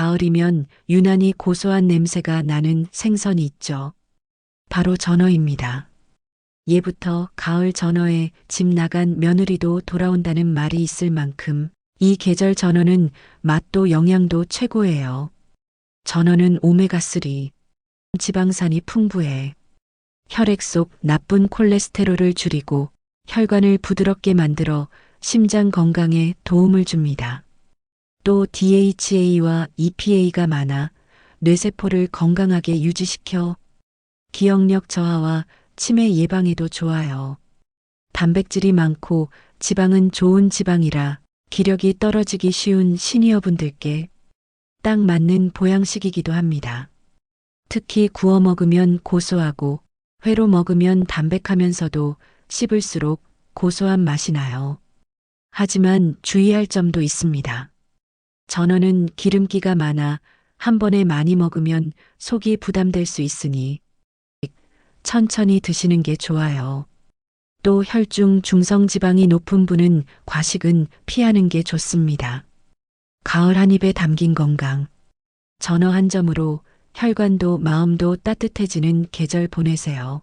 가을이면 유난히 고소한 냄새가 나는 생선이 있죠. 바로 전어입니다. 예부터 가을 전어에 집 나간 며느리도 돌아온다는 말이 있을 만큼 이 계절 전어는 맛도 영양도 최고예요. 전어는 오메가3, 지방산이 풍부해 혈액 속 나쁜 콜레스테롤을 줄이고 혈관을 부드럽게 만들어 심장 건강에 도움을 줍니다. 또 DHA와 EPA가 많아 뇌세포를 건강하게 유지시켜 기억력 저하와 치매 예방에도 좋아요. 단백질이 많고 지방은 좋은 지방이라 기력이 떨어지기 쉬운 시니어분들께 딱 맞는 보양식이기도 합니다. 특히 구워 먹으면 고소하고 회로 먹으면 담백하면서도 씹을수록 고소한 맛이 나요. 하지만 주의할 점도 있습니다. 전어는 기름기가 많아 한 번에 많이 먹으면 속이 부담될 수 있으니 천천히 드시는 게 좋아요. 또 혈중 중성 지방이 높은 분은 과식은 피하는 게 좋습니다. 가을 한 입에 담긴 건강. 전어 한 점으로 혈관도 마음도 따뜻해지는 계절 보내세요.